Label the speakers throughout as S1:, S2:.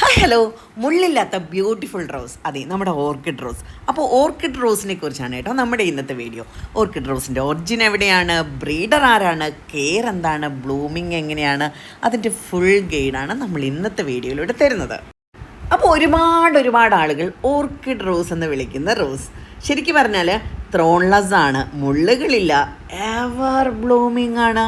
S1: Hi hello മുള്ളില്ലാത്ത beautiful rose അതെ നമ്മുടെ ഓർക്കിഡ് റോസ് അപ്പോൾ ഓർക്കിഡ് റോസിനെ കുറിച്ചാണ് കേട്ടോ നമ്മുടെ ഇന്നത്തെ വീഡിയോ ഓർക്കിഡ് റോസിന്റെ ഒറിജിൻ എവിടെയാണ്? ബ്രീഡർ ആരാണ്? കെയർ എന്താണ്? ബ്ലൂമിങ് എങ്ങനെയാണ്? അതിന്റെ ഫുൾ ഗൈഡാണ് നമ്മൾ ഇന്നത്തെ വീഡിയോയിലൂടെ തരുന്നത്. അപ്പോൾ ഒരുപാട് ഒരുപാട് ആളുകൾ ഓർക്കിഡ് റോസ് എന്ന് വിളിക്കുന്ന റോസ് ശരിക്കും പറഞ്ഞാൽ ത്രോൺലെസ് ആണ് മുള്ളുകളില്ല എവർ ബ്ലൂമിങ് ആണ്.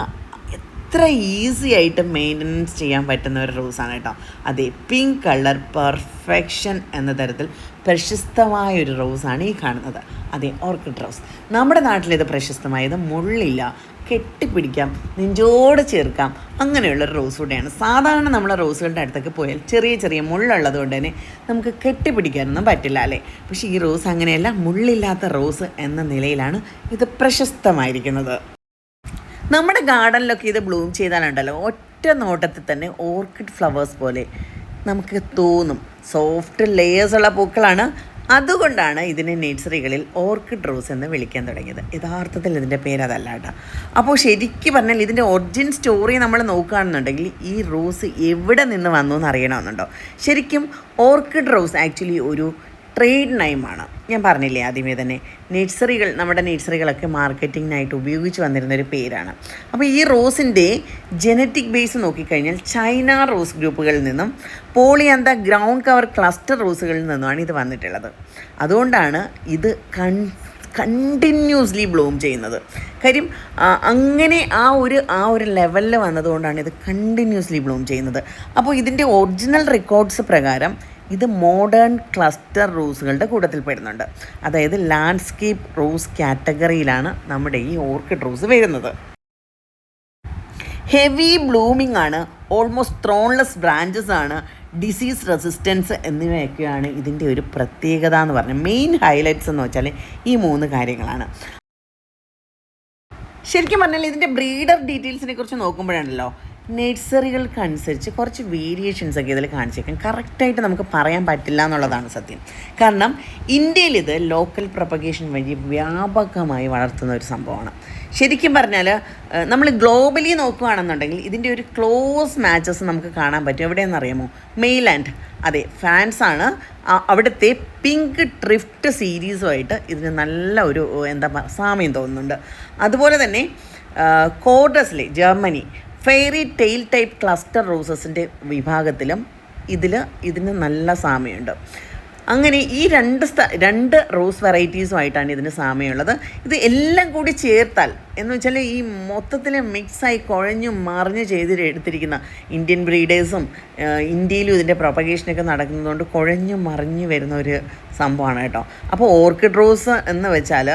S1: എത്ര ഈസി ആയിട്ട് മെയിന്റനൻസ് ചെയ്യാൻ പറ്റുന്ന ഒരു റോസാണ് കേട്ടോ. അതെ പിങ്ക് കളർ പെർഫെക്ഷൻ എന്ന തരത്തിൽ പ്രശസ്തമായ ഒരു റോസാണ് ഈ കാണുന്നത്. അതെ ഓർക്കിഡ് റോസ് നമ്മുടെ നാട്ടിലേത് പ്രശസ്തമായത് മുള്ളില്ല കെട്ടിപ്പിടിക്കാം നെഞ്ചോട് ചേർക്കാം അങ്ങനെയുള്ള ഒരു റോസ് കൂടെയാണ്. സാധാരണ നമ്മൾ റോസുകളുടെ അടുത്തൊക്കെ പോയാൽ ചെറിയ ചെറിയ മുള്ളുള്ളത് കൊണ്ട് തന്നെ നമുക്ക് കെട്ടിപ്പിടിക്കാനൊന്നും പറ്റില്ല അല്ലേ? പക്ഷേ ഈ റോസ് അങ്ങനെയല്ല മുള്ളില്ലാത്ത റോസ് എന്ന നിലയിലാണ് ഇത് പ്രശസ്തമായിരിക്കുന്നത്. നമ്മുടെ ഗാർഡനിലൊക്കെ ഇത് ബ്ലൂം ചെയ്താലുണ്ടല്ലോ ഒറ്റ നോട്ടത്തിൽ തന്നെ ഓർക്കിഡ് ഫ്ലവേഴ്സ് പോലെ നമുക്ക് തോന്നും. സോഫ്റ്റ് ലെയേഴ്സ് ഉള്ള പൂക്കളാണ്. അതുകൊണ്ടാണ് ഇതിനെ നേഴ്സറികളിൽ ഓർക്കിഡ് റോസ് എന്ന് വിളിക്കാൻ തുടങ്ങിയത്. യഥാർത്ഥത്തിൽ ഇതിന്റെ പേര് അതല്ല കേട്ടോ. അപ്പോൾ ശരിക്കും പറഞ്ഞാൽ ഇതിന്റെ ഒറിജിൻ സ്റ്റോറി നമ്മൾ നോക്കുകയാണെന്നുണ്ടെങ്കിൽ ഈ റോസ് എവിടെ നിന്ന് വന്നു എന്ന് അറിയണമെന്നുണ്ടോ? ശരിക്കും ഓർക്കിഡ് റോസ് ആക്ച്വലി ഒരു ട്രേഡ് നൈമാണ് ഞാൻ പറഞ്ഞില്ലേ ആദ്യമേ തന്നെ നഴ്സറികൾ നമ്മുടെ നഴ്സറികളൊക്കെ മാർക്കറ്റിങ്ങിനായിട്ട് ഉപയോഗിച്ച് വന്നിരുന്ന ഒരു പേരാണ്. അപ്പോൾ ഈ റോസിന്റെ ജനറ്റിക് ബേസ് നോക്കിക്കഴിഞ്ഞാൽ ചൈന റോസ് ഗ്രൂപ്പുകളിൽ നിന്നും പോളിയന്ത ഗ്രൗണ്ട് കവർ ക്ലസ്റ്റർ റോസുകളിൽ നിന്നുമാണ് ഇത് വന്നിട്ടുള്ളത്. അതുകൊണ്ടാണ് ഇത് കൺ കണ്ടിന്യൂസ്ലി ബ്ലൂം ചെയ്യുന്നത്. കാര്യം അങ്ങനെ ആ ഒരു ആ ഒരു ലെവലിൽ വന്നതുകൊണ്ടാണ് ഇത് കണ്ടിന്യൂസ്ലി ബ്ലൂം ചെയ്യുന്നത്. അപ്പോൾ ഇതിന്റെ ഒറിജിനൽ റെക്കോർഡ്സ് പ്രകാരം ഇത് മോഡേൺ ക്ലസ്റ്റർ റോസുകളുടെ കൂട്ടത്തിൽ പെടുന്നുണ്ട്. അതായത് ലാൻഡ്സ്കേപ്പ് റോസ് കാറ്റഗറിയിലാണ് നമ്മുടെ ഈ ഓർക്കിഡ് റോസ് വരുന്നത്. ഹെവി ബ്ലൂമിംഗ് ആണ് ഓൾമോസ്റ്റ് ത്രോൺലെസ് ബ്രാഞ്ചസ് ആണ് ഡിസീസ് റെസിസ്റ്റൻസ് എന്നിവയൊക്കെയാണ് ഇതിന്റെ ഒരു പ്രത്യേകത എന്ന് പറഞ്ഞാൽ മെയിൻ ഹൈലൈറ്റ്സ് എന്ന് വെച്ചാൽ ഈ മൂന്ന് കാര്യങ്ങളാണ്. ശരിക്കും പറഞ്ഞാൽ ഇതിന്റെ ബ്രീഡർ ഡീറ്റെയിൽസിനെ കുറിച്ച് നോക്കുമ്പോഴാണല്ലോ നഴ്സറികൾക്കനുസരിച്ച് കുറച്ച് വേരിയേഷൻസ് ഒക്കെ ഇതിൽ കാണിച്ചേക്കാം. കറക്റ്റായിട്ട് നമുക്ക് പറയാൻ പറ്റില്ല എന്നുള്ളതാണ് സത്യം. കാരണം ഇന്ത്യയിൽ ഇത് ലോക്കൽ പ്രൊപ്പഗേഷൻ വഴി വ്യാപകമായി വളർത്തുന്ന ഒരു സംഭവമാണ്. ശരിക്കും പറഞ്ഞാൽ നമ്മൾ ഗ്ലോബലി നോക്കുകയാണെന്നുണ്ടെങ്കിൽ ഇതിന്റെ ഒരു ക്ലോസ് മാച്ചസ് നമുക്ക് കാണാൻ പറ്റും. എവിടെയെന്ന് അറിയാമോ മെയ്ലാൻഡ് അതെ ഫാൻസാണ് അവിടുത്തെ പിങ്ക് ട്രിഫ്റ്റ് സീരീസുമായിട്ട് ഇതിന് നല്ല ഒരു എന്താ സാമ്യം തോന്നുന്നുണ്ട്. അതുപോലെ തന്നെ കോഡസിലെ Germany fairy tale type cluster റോസസിന്റെ വിഭാഗത്തിലും ഇതിൽ ഇതിന് നല്ല സാമ്യമുണ്ട് അങ്ങനെ ഈ രണ്ട് സ്ഥ രണ്ട് റോസ് വെറൈറ്റീസുമായിട്ടാണ് ഇതിന് സാമ്യമുള്ളത് ഇത് എല്ലാം കൂടി ചേർത്താൽ എന്ന് വെച്ചാൽ ഈ മൊത്തത്തിൽ മിക്സായി കുഴഞ്ഞും മറിഞ്ഞ് ചെയ്ത് എടുത്തിരിക്കുന്ന ഇന്ത്യൻ ബ്രീഡേഴ്സും ഇന്ത്യയിലും ഇതിന്റെ പ്രൊപ്പഗേഷനൊക്കെ നടക്കുന്നതുകൊണ്ട് കുഴഞ്ഞു മറിഞ്ഞു വരുന്ന ഒരു സംഭവമാണ് കേട്ടോ. അപ്പോൾ ഓർക്കിഡ് റോസ് എന്ന് വെച്ചാൽ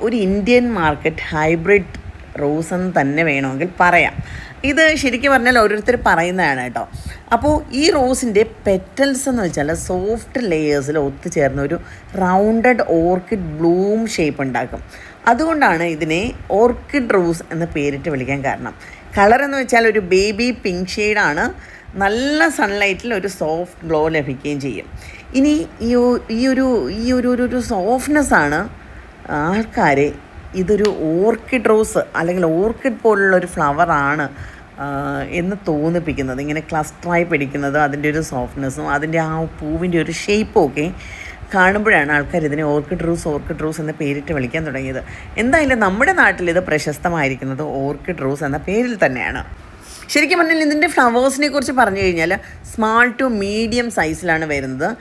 S1: ഒരു ഇന്ത്യൻ മാർക്കറ്റ് ഹൈബ്രിഡ് റോസ് എന്ന് തന്നെ വേണമെങ്കിൽ പറയാം. ഇത് ശരിക്കും പറഞ്ഞാൽ ഓരോരുത്തർ പറയുന്നതാണ് കേട്ടോ. അപ്പോൾ ഈ റോസിന്റെ പെറ്റൽസ് എന്ന് വെച്ചാൽ സോഫ്റ്റ് ലെയേഴ്സിൽ ഒത്തുചേർന്ന ഒരു റൗണ്ടഡ് ഓർക്കിഡ് ബ്ലൂം ഷേപ്പ് ഉണ്ടാക്കും. അതുകൊണ്ടാണ് ഇതിനെ ഓർക്കിഡ് റോസ് എന്ന് പേരിട്ട് വിളിക്കാൻ കാരണം. കളർ എന്ന് വെച്ചാൽ ഒരു ബേബി പിങ്ക് ഷെയ്ഡാണ് നല്ല സൺലൈറ്റിൽ ഒരു സോഫ്റ്റ് ഗ്ലോ ലഭിക്കുകയും ചെയ്യും. ഇനി ഈ ഒരു ഈ ഒരു ഒരു- സോഫ്റ്റ്നെസ്സാണ് ആൾക്കാരെ ഇതൊരു ഓർക്കിഡ് റോസ് അല്ലെങ്കിൽ ഓർക്കിഡ് പോലുള്ള ഒരു ഫ്ലവറാണ് എന്ന് തോന്നിപ്പിക്കുന്നത്. ഇങ്ങനെ ക്ലസ്റ്ററായി പിടിക്കുന്നത് അതിന്റെ ഒരു സോഫ്റ്റ്നെസ്സും അതിന്റെ ആ പൂവിന്റെ ഒരു ഷേപ്പും ഒക്കെ കാണുമ്പോഴാണ് ആൾക്കാർ ഇതിനെ ഓർക്കിഡ് റോസ് ഓർക്കിഡ് റോസ് എന്ന പേരിട്ട് വിളിക്കാൻ തുടങ്ങിയത്. എന്തായാലും നമ്മുടെ നാട്ടിൽ ഇത് പ്രശസ്തമായിരിക്കുന്നത് ഓർക്കിഡ് റോസ് എന്ന പേരിൽ തന്നെയാണ്. ശരിക്കും പറഞ്ഞാൽ ഇതിന്റെ ഫ്ലവേഴ്സിനെ കുറിച്ച് പറഞ്ഞു കഴിഞ്ഞാൽ സ്മാൾ ടു മീഡിയം സൈസിലാണ് വരുന്നത്.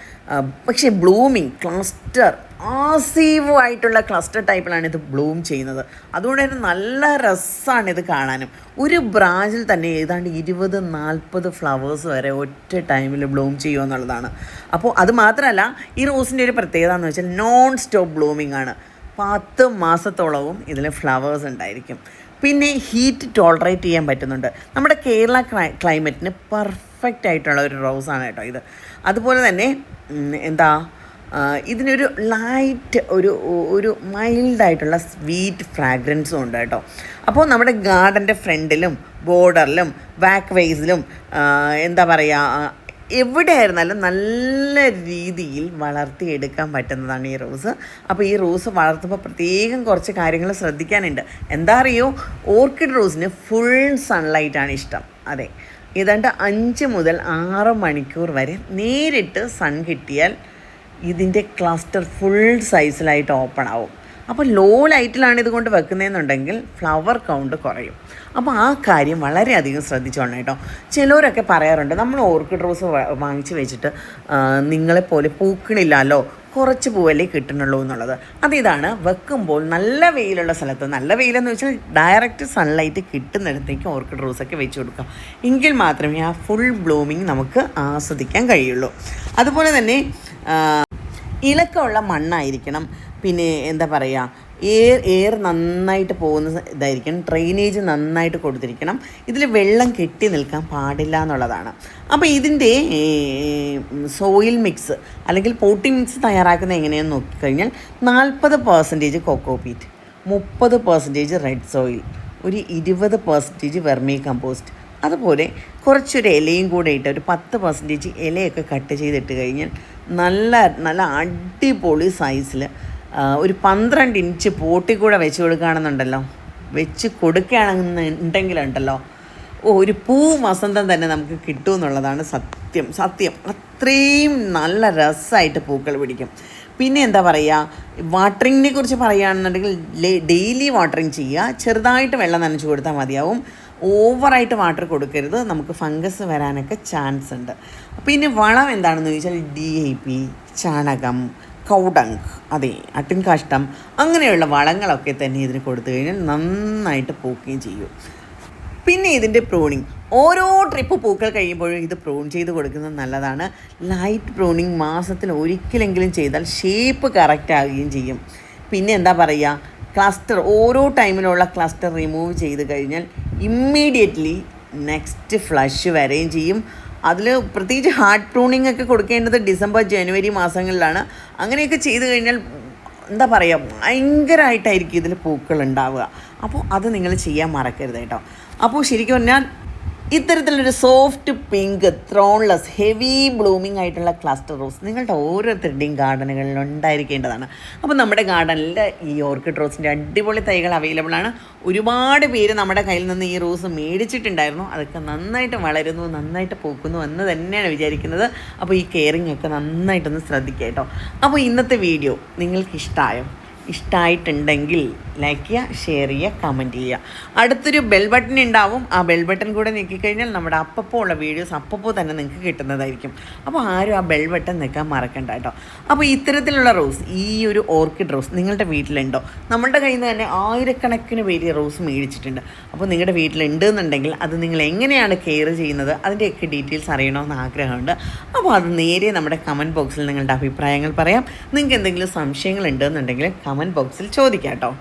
S1: പക്ഷേ ബ്ലൂമിങ് ക്ലസ്റ്റർ ആസീവ് ആയിട്ടുള്ള ക്ലസ്റ്റർ ടൈപ്പിലാണ് ഇത് ബ്ലൂം ചെയ്യുന്നത്. അതുകൊണ്ട് തന്നെ നല്ല രസമാണ് ഇത് കാണാനും. ഒരു ബ്രാഞ്ചിൽ തന്നെ ഏതാണ്ട് ഇരുപത് നാൽപ്പത് ഫ്ലവേഴ്സ് വരെ ഒറ്റ ടൈമിൽ ബ്ലൂം ചെയ്യുക എന്നുള്ളതാണ്. അപ്പോൾ അത് മാത്രമല്ല ഈ റോസിന്റെ ഒരു പ്രത്യേകത എന്ന് വെച്ചാൽ നോൺ സ്റ്റോപ്പ് ബ്ലൂമിംഗ് ആണ്. പത്ത് മാസത്തോളവും ഇതിൽ ഫ്ലവേഴ്സ് ഉണ്ടായിരിക്കും. പിന്നെ ഹീറ്റ് ടോളറേറ്റ് ചെയ്യാൻ പറ്റുന്നുണ്ട്. നമ്മുടെ കേരള ക്ലൈ- ക്ലൈമറ്റിന് പെർഫെക്റ്റ് ആയിട്ടുള്ള ഒരു റോസാണ് കേട്ടോ ഇത്. അതുപോലെ തന്നെ എന്താ ഇതിനൊരു ലൈറ്റ് ഒരു ഒരു മൈൽഡായിട്ടുള്ള സ്വീറ്റ് ഫ്രാഗ്രൻസും ഉണ്ട് കേട്ടോ. അപ്പോൾ നമ്മുടെ ഗാർഡന്റെ ഫ്രണ്ടിലും ബോർഡറിലും ബാക്ക് വേസിലും എന്താ പറയുക എവിടെയായിരുന്നാലും നല്ല രീതിയിൽ വളർത്തിയെടുക്കാൻ പറ്റുന്നതാണ് ഈ റോസ് അപ്പോൾ ഈ റോസ് വളർത്തുമ്പോൾ പ്രത്യേകം കുറച്ച് കാര്യങ്ങൾ ശ്രദ്ധിക്കാനുണ്ട്. എന്താ അറിയോ? ഓർക്കിഡ് റോസിന് ഫുൾ സൺലൈറ്റാണ് ഇഷ്ടം. അതെ. ഏതാണ്ട് അഞ്ച് മുതൽ ആറ് മണിക്കൂർ വരെ നേരിട്ട് സൺ കിട്ടിയാൽ ഇതിന്റെ ക്ലസ്റ്റർ ഫുൾ സൈസിലായിട്ട് ഓപ്പൺ ആവും. അപ്പോൾ ലോ ലൈറ്റിലാണ് ഇതുകൊണ്ട് വെക്കുന്നതെന്നുണ്ടെങ്കിൽ ഫ്ലവർ കൗണ്ട് കുറയും. അപ്പോൾ ആ കാര്യം വളരെയധികം ശ്രദ്ധിച്ചോണം കേട്ടോ. ചിലവരൊക്കെ പറയാറുണ്ട് നമ്മൾ ഓർക്കിഡ് റോസ് വാങ്ങിച്ച് വെച്ചിട്ട് നിങ്ങളെപ്പോലെ പൂക്കണില്ലല്ലോ കുറച്ച് പൂവല്ലേ കിട്ടണുള്ളൂ എന്നുള്ളത്. അതിതാണ് വെക്കുമ്പോൾ നല്ല വെയിലുള്ള സ്ഥലത്ത് നല്ല വെയിലെന്ന് വെച്ചാൽ ഡയറക്റ്റ് സൺലൈറ്റ് കിട്ടുന്നിടത്തേക്ക് ഓർക്കിഡ് റോസൊക്കെ വെച്ച് കൊടുക്കാം. എങ്കിൽ മാത്രമേ ആ ഫുൾ ബ്ലൂമിങ് നമുക്ക് ആസ്വദിക്കാൻ കഴിയുള്ളൂ. അതുപോലെ തന്നെ ഇളക്കമുള്ള മണ്ണായിരിക്കണം. പിന്നെ എന്താ പറയുക എയർ എയർ നന്നായിട്ട് പോകുന്ന ഇതായിരിക്കണം. ഡ്രെയിനേജ് നന്നായിട്ട് കൊടുത്തിരിക്കണം. ഇതിൽ വെള്ളം കെട്ടി നിൽക്കാൻ പാടില്ല എന്നുള്ളതാണ്. അപ്പോൾ ഇതിന്റെ സോയിൽ മിക്സ് അല്ലെങ്കിൽ പോട്ടി മിക്സ് തയ്യാറാക്കുന്നത് എങ്ങനെയാണെന്ന് നോക്കിക്കഴിഞ്ഞാൽ നാൽപ്പത് പെർസെന്റേജ് കൊക്കോപീറ്റ് മുപ്പത് പെർസെന്റേജ് റെഡ് സോയിൽ ഒരു ഇരുപത് പെർസെന്റേജ് വെർമി കമ്പോസ്റ്റ് അതുപോലെ കുറച്ചൊരു ഇലയും കൂടെ ഇട്ട് ഒരു പത്ത് പെർസെന്റേജ് ഇലയൊക്കെ കട്ട് ചെയ്തിട്ട് കഴിഞ്ഞാൽ നല്ല നല്ല അടിപൊളി സൈസിൽ ഒരു പന്ത്രണ്ട് ഇഞ്ച് പോട്ടി കൂടെ വെച്ച് കൊടുക്കുകയാണെന്നുണ്ടല്ലോ. വെച്ച് കൊടുക്കുകയാണെന്നുണ്ടെങ്കിലുണ്ടല്ലോ. ഓ ഒരു പൂ വസന്തം തന്നെ നമുക്ക് കിട്ടും എന്നുള്ളതാണ് സത്യം. സത്യം. അത്രയും നല്ല രസമായിട്ട് പൂക്കൾ പിടിക്കും. പിന്നെ എന്താ പറയുക? വാട്ടറിങ്ങിനെ കുറിച്ച് പറയുകയാണെന്നുണ്ടെങ്കിൽ ഡെയിലി വാട്ടറിങ് ചെയ്യുക. ചെറുതായിട്ട് വെള്ളം നനച്ച് കൊടുത്താൽ മതിയാവും. ഓവറായിട്ട് വാട്ടർ കൊടുക്കരുത്. നമുക്ക് ഫംഗസ് വരാനൊക്കെ ചാൻസ് ഉണ്ട്. പിന്നെ വളം എന്താണെന്ന് ചോദിച്ചാൽ ഡി ഐ പി ചാണകം കൗഡങ് അതെ അട്ടിൻകാഷ്ടം അങ്ങനെയുള്ള വളങ്ങളൊക്കെ തന്നെ ഇതിന് കൊടുത്തു കഴിഞ്ഞാൽ നന്നായിട്ട് പൂക്കുകയും ചെയ്യും. പിന്നെ ഇതിന്റെ പ്രൂണിങ്. ഓരോ ട്രിപ്പ് പൂക്കൾ കഴിയുമ്പോഴും ഇത് പ്രൂൺ ചെയ്ത് കൊടുക്കുന്നത് നല്ലതാണ്. ലൈറ്റ് പ്രൂണിങ് മാസത്തിൽ ഒരിക്കലെങ്കിലും ചെയ്താൽ ഷേപ്പ് കറക്റ്റ് ആവുകയും ചെയ്യും. പിന്നെ എന്താ പറയുക? ക്ലസ്റ്റർ ഓരോ ടൈമിലുള്ള ക്ലസ്റ്റർ റിമൂവ് ചെയ്ത് കഴിഞ്ഞാൽ ഇമ്മീഡിയറ്റ്ലി നെക്സ്റ്റ് ഫ്ലഷ് വരെയും ചെയ്യും. അതിൽ പ്രത്യേകിച്ച് ഹാർട്ട് പ്രൂണിങ് ഒക്കെ കൊടുക്കേണ്ടത് ഡിസംബർ ജനുവരി മാസങ്ങളിലാണ്. അങ്ങനെയൊക്കെ ചെയ്തു കഴിഞ്ഞാൽ എന്താ പറയുക ഭയങ്കരമായിട്ടായിരിക്കും ഇതിൽ പൂക്കൾ ഉണ്ടാവുക. അപ്പോൾ അത് നിങ്ങൾ ചെയ്യാൻ മറക്കരുത് കേട്ടോ. അപ്പോൾ ശരിക്കും പറഞ്ഞാൽ ഇത്തരത്തിലൊരു soft pink thornless heavy blooming ആയിട്ടുള്ള ക്ലസ്റ്റർ റോസ് നിങ്ങളുടെ ഓരോരുത്തരുടെയും ഗാർഡനുകളിൽ ഉണ്ടായിരിക്കേണ്ടതാണ്. അപ്പോൾ നമ്മുടെ ഗാർഡനിൽ ഈ ഓർക്കിഡ് റോസിന്റെ അടിപൊളി തൈകൾ അവൈലബിൾ ആണ്. ഒരുപാട് പേര് നമ്മുടെ കയ്യിൽ നിന്ന് ഈ റോസ് മേടിച്ചിട്ടുണ്ടായിരുന്നു. അതൊക്കെ നന്നായിട്ട് വളരുന്നു നന്നായിട്ട് പൂക്കുന്നു എന്ന് തന്നെയാണ് വിചാരിക്കുന്നത്. അപ്പോൾ ഈ കെയറിങ് ഒക്കെ നന്നായിട്ടൊന്ന് ശ്രദ്ധിക്കുക കേട്ടോ അപ്പോൾ ഇന്നത്തെ വീഡിയോ നിങ്ങൾക്ക് ഇഷ്ടമായോ ഇഷ്ടമായിട്ടുണ്ടെങ്കിൽ ലൈക്ക് ചെയ്യുക ഷെയർ ചെയ്യുക കമന്റ് ചെയ്യുക. അടുത്തൊരു ബെൽ ബട്ടൺ ഉണ്ടാവും. ആ ബെൽ ബട്ടൺ കൂടെ ഞെക്കിക്കഴിഞ്ഞാൽ നമ്മുടെ അപ്പപ്പോൾ ഉള്ള വീഡിയോസ് അപ്പപ്പോൾ തന്നെ നിങ്ങൾക്ക് കിട്ടുന്നതായിരിക്കും. അപ്പോൾ ആരും ആ ബെൽ ബട്ടൺ നിൽക്കാൻ മറക്കണ്ട കേട്ടോ. അപ്പോൾ ഇത്തരത്തിലുള്ള റോസ് ഈ ഒരു ഓർക്കിഡ് റോസ് നിങ്ങളുടെ വീട്ടിലുണ്ടോ? നമ്മളുടെ കയ്യിൽ നിന്ന് തന്നെ ആയിരക്കണക്കിന് പേര് റോസ് മേടിച്ചിട്ടുണ്ട്. അപ്പോൾ നിങ്ങളുടെ വീട്ടിലുണ്ട് എന്നുണ്ടെങ്കിൽ അത് നിങ്ങൾ എങ്ങനെയാണ് കെയർ ചെയ്യുന്നത്? അതിന്റെയൊക്കെ ഡീറ്റെയിൽസ് അറിയണമെന്ന് ആഗ്രഹമുണ്ട്. അപ്പോൾ അത് നേരെ നമ്മുടെ കമന്റ് ബോക്സിൽ നിങ്ങളുടെ അഭിപ്രായങ്ങൾ പറയാം. നിങ്ങൾക്ക് എന്തെങ്കിലും സംശയങ്ങൾ ഉണ്ടെന്നുണ്ടെങ്കിൽ കമന്റ് ബോക്സിൽ ചോദിക്കാം കേട്ടോ.